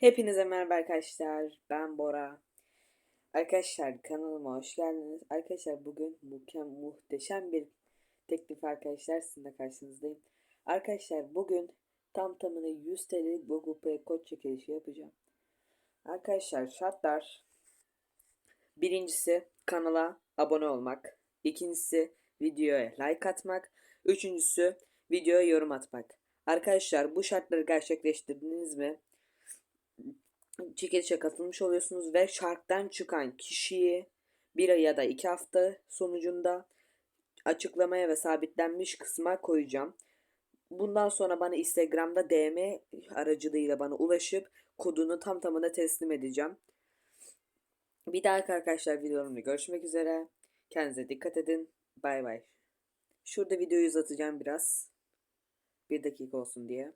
Hepinize merhaba arkadaşlar. Ben Bora. Arkadaşlar kanalıma hoş geldiniz. Arkadaşlar bugün mükemmel muhteşem bir teklif arkadaşlar sizinle karşınızdayım. Arkadaşlar bugün tam tamına 100 TL'lik Google Play kod çekilişi yapacağım. Arkadaşlar şartlar birincisi kanala abone olmak. ikincisi videoya like atmak. Üçüncüsü videoya yorum atmak. Arkadaşlar bu şartları gerçekleştirdiniz mi? Çekilişe katılmış oluyorsunuz ve şarktan çıkan kişiyi bir ay ya da iki hafta sonucunda açıklamaya ve sabitlenmiş kısma koyacağım. Bundan sonra bana Instagram'da DM aracılığıyla bana ulaşıp kodunu tam tamına teslim edeceğim. Bir dahaki arkadaşlar videolarımda görüşmek üzere. Kendinize dikkat edin. Bay bay. Şurada videoyu uzatacağım biraz. Bir dakika olsun diye.